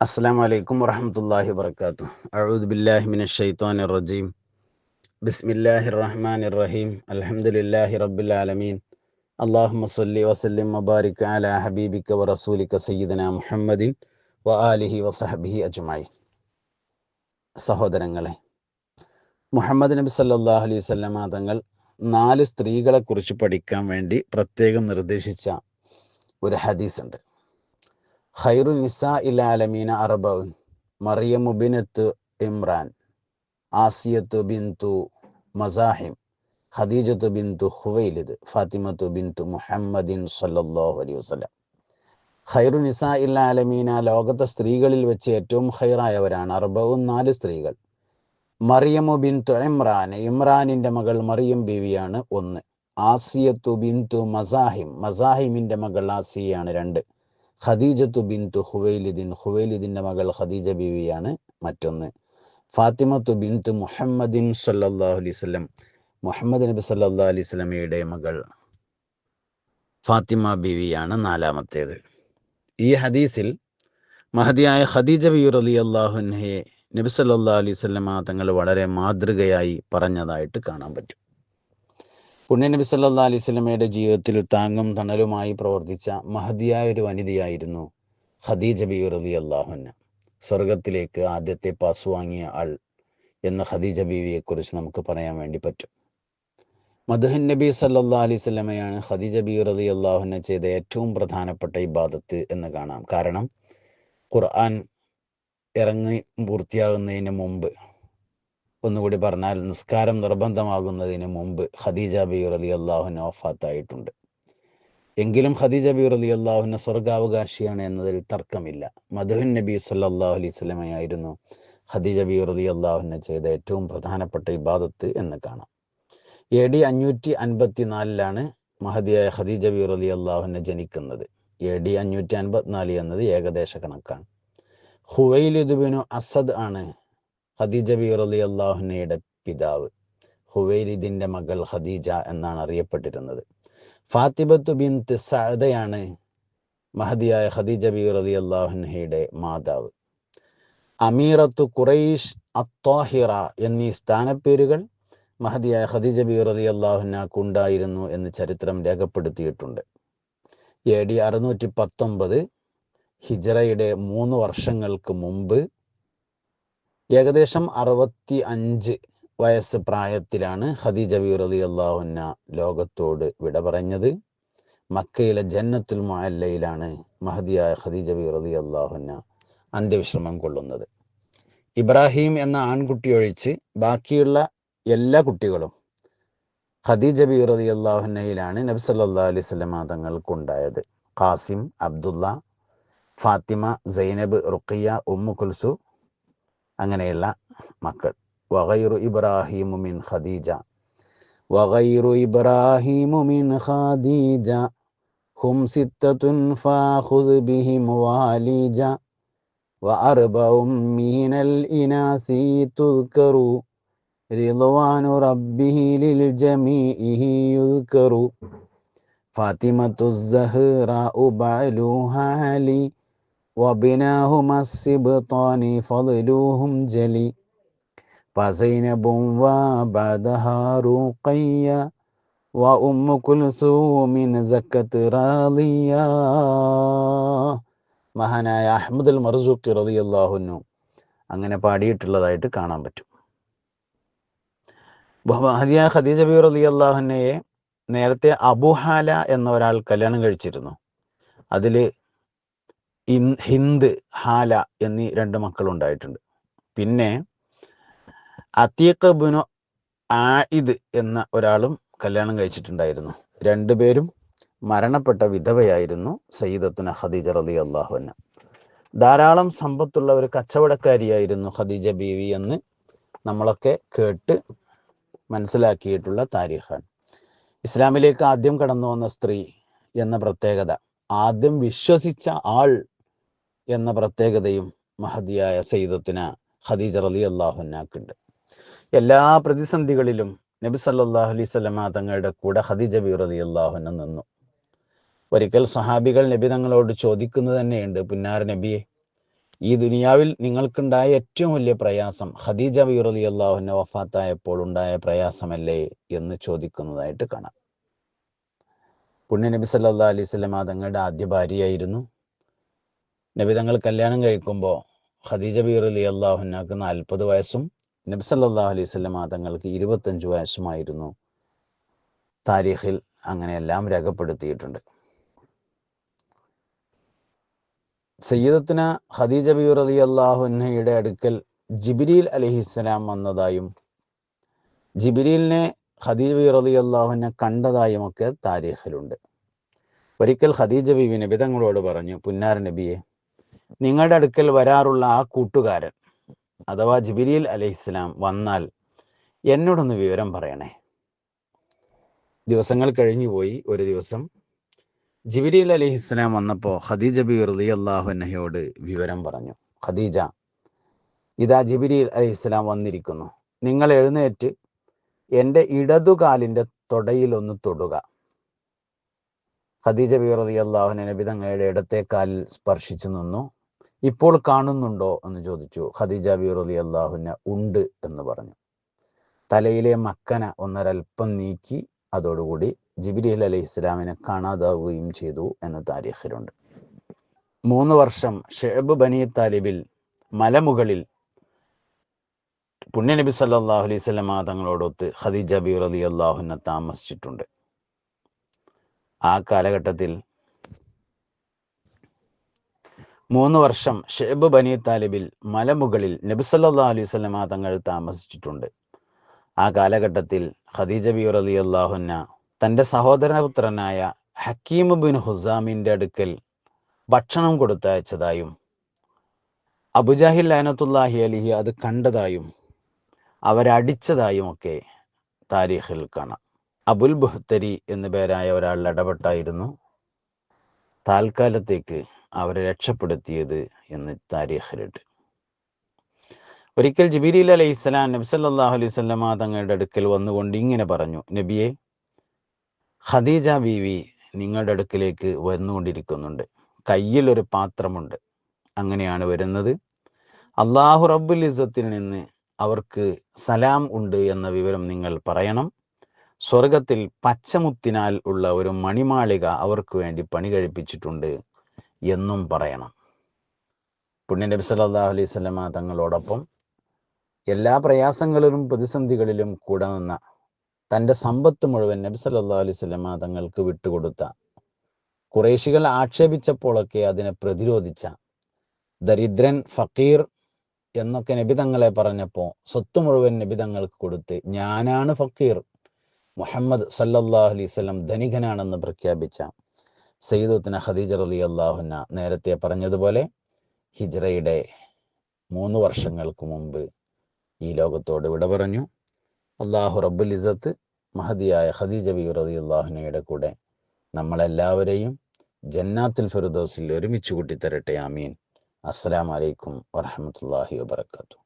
السلام عليكم ورحمة الله وبركاته أعوذ بالله من الشيطان الرجيم بسم الله الرحمن الرحيم الحمد لله رب العالمين اللهم صل وسلم وبارك على حبيبك ورسولك سيدنا محمد وآله وصحبه أجمعين സഹോദരങ്ങളെ മുഹമ്മദ് നബി സല്ലല്ലാഹു അലൈഹി വസല്ലമ തങ്ങൾ നാല് സ്ത്രീകളെ കുറിച്ച് പഠിക്കാൻ വേണ്ടി പ്രത്യേകം നിർദ്ദേശിച്ച ഒരു ഹദീസ് ഉണ്ട് ഖൈറു നിസാ ഇലാലമീന അറബൻ മറിയമു ബിനത്ത് ഇമ്രാൻ. ആസിയത്തു ബിന്തു മസാഹിം. ഖദീജത്തു ബിന്തു ഹുവൈലിദ്. ഫാത്തിമത്തു ബിന്തു മുഹമ്മദിൻ സല്ലല്ലാഹു അലൈഹി വസല്ലം. ഖൈറു നിസാ ഇല്ലാലമീന ലോകത്തെ സ്ത്രീകളിൽ വെച്ച് ഏറ്റവും ഖൈറായവരാണ് അറബവും നാല് സ്ത്രീകൾ. മറിയമു ബിന്തു ഇമ്രാൻ. ഇമ്രാനിന്റെ മകൾ മറിയം ബീവിയാണ് ഒന്ന്. ആസിയത്തു ബിന്തു മസാഹിം. മസാഹിമിന്റെ മകൾ ആസിയാണ് രണ്ട്. ഖദീജത്തു ബിന്തു ഹുവൈലിദിൻ ഹുവൈലിദിന്റെ മകൾ ഖദീജ ബീവിയാണ് മറ്റൊന്ന്. ഫാത്തിമത്തു ബിന്തു മുഹമ്മദിൻ സല്ലല്ലാഹു അലൈഹി വസല്ലം മുഹമ്മദ് നബി സല്ലാ അലൈഹി വസല്ലമയുടെ മകൾ ഫാത്തിമ ബീവിയാണ് നാലാമത്തേത്. ഈ ഹദീസിൽ മഹതിയായ ഖദീജ ബിയുർ അലി അള്ളാഹുൻഹയെ നബി സല്ലാ അലൈഹി വസല്ലമ തങ്ങൾ വളരെ മാതൃകയായി പറഞ്ഞതായിട്ട് കാണാൻ പറ്റും. പുണ്യ സല്ലാ അലൈഹി സ്വലമയുടെ ജീവിതത്തിൽ താങ്ങും തണലുമായി പ്രവർത്തിച്ച മഹതിയായ ഒരു വനിതയായിരുന്നു ഖദീജ ബി റതി അള്ളാഹുന്ന സ്വർഗത്തിലേക്ക് ആദ്യത്തെ പാസ് വാങ്ങിയ ആൾ എന്ന ഖദീജ ബീവിയെക്കുറിച്ച് നമുക്ക് പറയാൻ വേണ്ടി പറ്റും. മധുഹൻ നബി സല്ലാ അലൈഹി സ്വലമയാണ് ഖദീജ ബി റതി അള്ളാഹുന ചെയ്ത ഏറ്റവും പ്രധാനപ്പെട്ട ഇബാദത്ത് എന്ന് കാണാം. കാരണം ഖുർആൻ ഇറങ്ങി പൂർത്തിയാകുന്നതിന് മുമ്പ് ഒന്നുകൂടി പറഞ്ഞാൽ നിസ്കാരം നിർബന്ധമാകുന്നതിന് മുമ്പ് ഖദീജ ബി റലി അള്ളാഹുന വഫാത്തായിട്ടുണ്ട്. എങ്കിലും ഖദീജ ബി റലി അള്ളാഹുന സ്വർഗാവകാശിയാണ് എന്നതിൽ തർക്കമില്ല. മധുഹൻ നബി സല്ലാഹു അലൈഹി സ്വലമയായിരുന്നു ഖദീജ ബി റലി അള്ളാഹുന ചെയ്ത ഏറ്റവും പ്രധാനപ്പെട്ട ഇബാദത്ത് എന്ന് കാണാം. എ ഡി അഞ്ഞൂറ്റി അൻപത്തി നാലിലാണ് മഹദിയായ ഖദീജ ബി റലി അള്ളാഹുവിനെ ജനിക്കുന്നത്. എ ഡി അഞ്ഞൂറ്റി അൻപത്തിനാല് എന്നത് ഏകദേശ കണക്കാണ്. ഹുവൈലിദുബിനു അസദ് ആണ് ഖദീജ ബി റലി അള്ളാഹുനയുടെ പിതാവ് ഹുവൈലിദിന്റെ മകൾ ഖദീജ എന്നാണ് അറിയപ്പെട്ടിരുന്നത്. ഫാത്തിബത്തു ബിൻ സഅദയാണ് മഹദിയായ ഖദീജ ബി റലി അള്ളാഹുനഹയുടെ മാതാവ്. അമീറത്തു ഖുറൈഷ് അത്താഹിറ എന്നീ സ്ഥാനപ്പേരുകൾ മഹദിയായ ഖദീജ ബി റതി അള്ളാഹുനാക്ക് ഉണ്ടായിരുന്നു എന്ന് ചരിത്രം രേഖപ്പെടുത്തിയിട്ടുണ്ട്. എ ഡി അറുന്നൂറ്റി പത്തൊമ്പത് ഹിജറയുടെ മൂന്ന് വർഷങ്ങൾക്ക് മുമ്പ് ഏകദേശം അറുപത്തി അഞ്ച് വയസ്സ് പ്രായത്തിലാണ് ഖദീജ ബി അള്ളാഹുന്ന അള്ളാഹുന ലോകത്തോട് വിട പറഞ്ഞത്. മക്കയിലെ ജന്നത്തുൽ മുഅല്ലയിലാണ് മഹദിയായ ഖദീജ ബി അള്ളാഹുന്ന അള്ളാഹുന അന്ത്യവിശ്രമം കൊള്ളുന്നത്. ഇബ്രാഹിം എന്ന ആൺകുട്ടി ഒഴിച്ച് ബാക്കിയുള്ള എല്ലാ കുട്ടികളും ഖദീജ ബി അള്ളാഹുന്നയിലാണ് നബി സല്ലാ അലൈഹി സ്വലമ തങ്ങൾക്കുണ്ടായത്. ഖാസിം അബ്ദുള്ള ഫാത്തിമ സൈനബ് റുഖിയ ഉമ്മു കുൽസു അങ്ങനെയുള്ള മക്കൾ വഗൈറു ഇബ്രാഹിമു മിൻ ഖദീജ വഗൈറു ഇബ്രാഹിമു മിൻ ഖദീജ ഹും സിത്തത്തുൻ ഫാഖുദ് ബിഹിം വാലിജ وأربع من الإناث تذكر رضوان ربه للجميع يذكر فاطمة الزهراء بعلوها علي وبناهما السبطان فضلوهم جلي فزينب وبعدها رقيا وأم كلثوم زكت راضيا മഹാനായ അഹമ്മദുൽ മർസൂഖി റളിയല്ലാഹുന്നു അങ്ങനെ പാടിയിട്ടുള്ളതായിട്ട് കാണാൻ പറ്റും ഹദിയ ഖദീജ ബി റലി അള്ളാഹുനയെ നേരത്തെ അബുഹാല എന്ന ഒരാൾ കല്യാണം കഴിച്ചിരുന്നു അതിൽ ഹിന്ദ് ഹാല എന്നീ രണ്ട് മക്കൾ ഉണ്ടായിട്ടുണ്ട് പിന്നെ അതീഖ് ബിനു ആയിദ് എന്ന ഒരാളും കല്യാണം കഴിച്ചിട്ടുണ്ടായിരുന്നു. രണ്ടുപേരും മരണപ്പെട്ട വിധവയായിരുന്നു സയ്യിദത്തുന ഖദീജ റലി അള്ളാഹുന ധാരാളം സമ്പത്തുള്ള ഒരു കച്ചവടക്കാരിയായിരുന്നു ഖദീജ ബീവി എന്ന് നമ്മളൊക്കെ കേട്ട് മനസ്സിലാക്കിയിട്ടുള്ള താരീഖാണ്. ഇസ്ലാമിലേക്ക് ആദ്യം കടന്നു വന്ന സ്ത്രീ എന്ന പ്രത്യേകത. ആദ്യം വിശ്വസിച്ച ആൾ എന്ന പ്രത്യേകതയും മഹതിയായ സയ്യിദത്തിന ഖദീജ റലി അള്ളാഹുനാക്കുണ്ട് എല്ലാ പ്രതിസന്ധികളിലും നബി സല്ലാഹു അലൈഹി സ്വലമ തങ്ങളുടെ കൂടെ ഖദീജ ബി റലി അള്ളാഹുന നിന്നു. ഒരിക്കൽ സഹാബികൾ നബി തങ്ങളോട് ചോദിക്കുന്നത് തന്നെയുണ്ട് പുന്നാർ നബിയെ ഈ ദുനിയാവിൽ നിങ്ങൾക്കുണ്ടായ ഏറ്റവും വലിയ പ്രയാസം ഖദീജ ബി റലി അള്ളാഹുന വഫാത്തായപ്പോൾ ഉണ്ടായ പ്രയാസമല്ലേ? എന്ന് ചോദിക്കുന്നതായിട്ട് കാണാം. പുണ്യ നബി സല്ലാ അലൈഹി സ്വലമ തങ്ങളുടെ ആദ്യ ഭാര്യയായിരുന്നു. നബി തങ്ങൾ കല്യാണം കഴിക്കുമ്പോൾ ഖദീജ ബീർ അലി അള്ളാഹുനാക്ക് നാൽപ്പത് വയസ്സും നബി സല്ലാ അലൈഹി സ്വലമ തങ്ങൾക്ക് ഇരുപത്തഞ്ച് വയസ്സുമായിരുന്നു. താരീഖിൽ അങ്ങനെയെല്ലാം രേഖപ്പെടുത്തിയിട്ടുണ്ട്. സയ്യിദത്തിന് ഖദീജ ബീർ അലി അള്ളാഹുന്നയുടെ അടുക്കൽ ജിബിരിൽ അലഹിസ്സലാം വന്നതായും ജിബിരിലിനെ ഖദീജ ബീർ അലി അള്ളാഹുനെ കണ്ടതായും ഒക്കെ താരീഖിലുണ്ട്. ഒരിക്കൽ ഖദീജ ബീവി നബി തങ്ങളോട് പറഞ്ഞു പുന്നാര നബിയെ നിങ്ങളുടെ അടുക്കൽ വരാറുള്ള ആ കൂട്ടുകാരൻ അഥവാ ജിബിരിയിൽ അലഹിസ്സലാം വന്നാൽ എന്നോടൊന്ന് വിവരം പറയണേ. ദിവസങ്ങൾ കഴിഞ്ഞു പോയി ഒരു ദിവസം ജിബിരിയിൽ അലഹിസ്സലാം വന്നപ്പോൾ ഖദീജ ബി റലി അള്ളാഹുനഹയോട് വിവരം പറഞ്ഞു. ഖദീജ ഇതാ ജിബിരിയിൽ അലഹിസ്സലാം വന്നിരിക്കുന്നു. നിങ്ങൾ എഴുന്നേറ്റ് എന്റെ ഇടതുകാലിന്റെ തൊടയിൽ ഒന്ന് തൊടുക. ഖദീജ ബി റലി അള്ളാഹുന നബി തങ്ങളുടെ ഇടത്തെ കാലിൽ സ്പർശിച്ചു നിന്നു. ഇപ്പോൾ കാണുന്നുണ്ടോ എന്ന് ചോദിച്ചു. ഖദീജ ബി റലി അള്ളാഹുന ഉണ്ട് എന്ന് പറഞ്ഞു. തലയിലെ മക്കന ഒന്നരൽപ്പം നീക്കി അതോടുകൂടി ജിബിരിൽ അലൈഹി ഇസ്ലാമിനെ കാണാതാവുകയും ചെയ്തു എന്ന താരീഖിലുണ്ട്. മൂന്ന് വർഷം ഷേബ് ബനി താലിബിൽ മലമുകളിൽ പുണ്യനബി സല്ലാഹു അലൈഹി സ്വലമ തങ്ങളോടൊത്ത് ഖദീജ ബി റലി അള്ളാഹുന താമസിച്ചിട്ടുണ്ട്. ആ കാലഘട്ടത്തിൽ മൂന്ന് വർഷം ഷേബ് ബനി താലിബിൽ മലമുകളിൽ നബിസല്ലാ അലൈഹി സ്വലമ തങ്ങൾ താമസിച്ചിട്ടുണ്ട്. ആ കാലഘട്ടത്തിൽ ഖദീജ ബി റലി അള്ളാഹുന്ന തന്റെ സഹോദരപുത്രനായ ഹക്കീം ബിൻ ഹുസാമിന്റെ അടുക്കൽ ഭക്ഷണം കൊടുത്തയച്ചതായും അബുജാഹിൽ ലൈനത്തുല്ലാഹി അലിഹി അത് കണ്ടതായും അവരടിച്ചതായും ഒക്കെ താരീഖിൽ കാണാം. അബുൽ ബുഹ്തരി എന്നു പേരായ ഒരാൾ ഇടപെട്ടായിരുന്നു. താൽക്കാലത്തേക്ക് അവരെ രക്ഷപ്പെടുത്തിയത് എന്ന് താരീഖിലുണ്ട് ഒരിക്കൽ ജിബിരിൽ അലൈഹി സ്വലാം നബ്സല്ലാഹു അലൈഹി സ്വലമ തങ്ങളുടെ അടുക്കൽ വന്നുകൊണ്ട് ഇങ്ങനെ പറഞ്ഞു നബിയെ ഖദീജ ബീവി നിങ്ങളുടെ അടുക്കിലേക്ക് വന്നുകൊണ്ടിരിക്കുന്നുണ്ട്. കയ്യിൽ ഒരു പാത്രമുണ്ട്. അങ്ങനെയാണ് വരുന്നത്. അള്ളാഹു റബ്ബുൽ ഇസത്തിൽ നിന്ന് അവർക്ക് സലാം ഉണ്ട് എന്ന വിവരം നിങ്ങൾ പറയണം. സ്വർഗത്തിൽ പച്ചമുത്തിനാൽ ഉള്ള ഒരു മണിമാളിക അവർക്ക് വേണ്ടി പണി കഴിപ്പിച്ചിട്ടുണ്ട് എന്നും പറയണം. പുണ്യ നബി സല്ലല്ലാഹു അലൈഹി സ്വലമ തങ്ങളോടൊപ്പം എല്ലാ പ്രയാസങ്ങളിലും പ്രതിസന്ധികളിലും കൂടെ നിന്ന തന്റെ സമ്പത്ത് മുഴുവൻ നബി സല്ലല്ലാഹു അലൈഹി സ്വലമ തങ്ങൾക്ക് വിട്ടുകൊടുത്ത കുറേശികൾ ആക്ഷേപിച്ചപ്പോഴൊക്കെ അതിനെ പ്രതിരോധിച്ച ദരിദ്രൻ ഫക്കീർ എന്നൊക്കെ നബി തങ്ങളെ പറഞ്ഞപ്പോൾ സ്വത്ത് മുഴുവൻ നബി തങ്ങൾക്ക് കൊടുത്ത് ഞാനാണ് ഫക്കീർ മുഹമ്മദ് സല്ലല്ലാഹു അലൈഹി സ്വലം ധനികനാണെന്ന് പ്രഖ്യാപിച്ച സയ്യിദുദ്ദിന ഖദീജ റലി അള്ളാഹുന നേരത്തെ പറഞ്ഞതുപോലെ ഹിജ്റയുടെ മൂന്ന് വർഷങ്ങൾക്ക് മുമ്പ് ഈ ലോകത്തോട് വിട പറഞ്ഞു. അള്ളാഹു റബ്ബുൽ ഇസത്ത് മഹദിയായ ഖദീജ ബി റതി അള്ളാഹുനയുടെ കൂടെ നമ്മളെല്ലാവരെയും ജന്നാത്തുൽ ഫിറുദോസിൽ ഒരുമിച്ച് കൂട്ടിത്തരട്ടെ. ആമീൻ. അസ്സലാമലൈക്കും വറഹമത്തല്ലാഹി വാബർക്കാത്തു